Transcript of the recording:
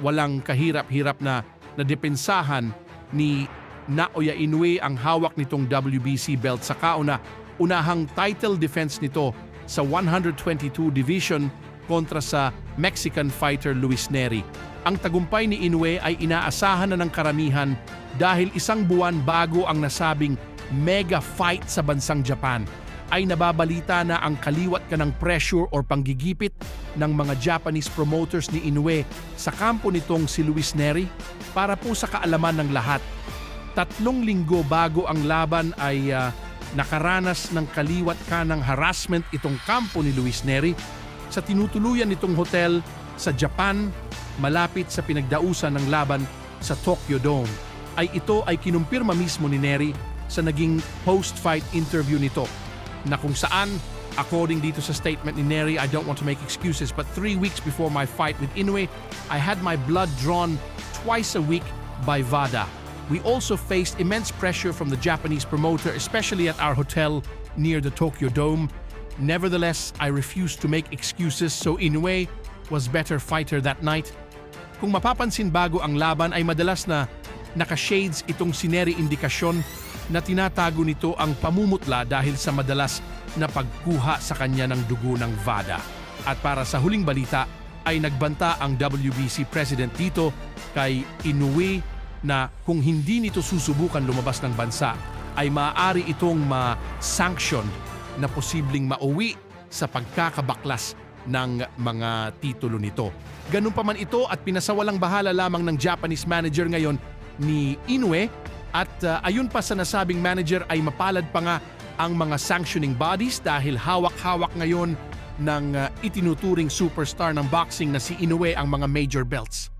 walang kahirap-hirap na nadepensahan ni Naoya Inoue ang hawak nitong WBC belt sa kauna. Unahang title defense nito sa 122 division kontra sa Mexican fighter Luis Neri. Ang tagumpay ni Inoue ay inaasahan na ng karamihan dahil isang buwan bago ang nasabing mega fight sa bansang Japan ay nababalita na ang kaliwat ka ng pressure or panggigipit ng mga Japanese promoters ni Inoue sa kampo nitong si Luis Neri para po sa kaalaman ng lahat. Tatlong linggo bago ang laban ay ah, nakaranas ng kaliwat ka ng harassment itong kampo ni Luis Neri sa tinutuluyan nitong hotel sa Japan malapit sa pinagdausan ng laban sa Tokyo Dome. Ay ito ay kinumpirma mismo ni Neri sa naging post-fight interview nito na kung saan, according dito sa statement ni Neri, I don't want to make excuses, but three weeks before my fight with Inoue, I had my blood drawn twice a week by VADA. We also faced immense pressure from the Japanese promoter, especially at our hotel near the Tokyo Dome. Nevertheless, I refused to make excuses, so Inoue was better fighter that night. Kung mapapansin bago ang laban ay madalas na naka-shades itong sineri indikasyon na tinatago nito ang pamumutla dahil sa madalas na pagkuha sa kanya ng dugo ng VADA. At para sa huling balita ay nagbanta ang WBC President dito kay Inoue na kung hindi nito susubukan lumabas ng bansa ay maaari itong ma-sanction na posibleng mauwi sa pagkakabaklas ng mga titulo nito. Ganun pa man ito at pinasawalang bahala lamang ng Japanese manager ngayon ni Inoue at uh, ayun pa sa nasabing manager ay mapalad pa nga ang mga sanctioning bodies dahil hawak-hawak ngayon ng uh, itinuturing superstar ng boxing na si Inoue ang mga major belts.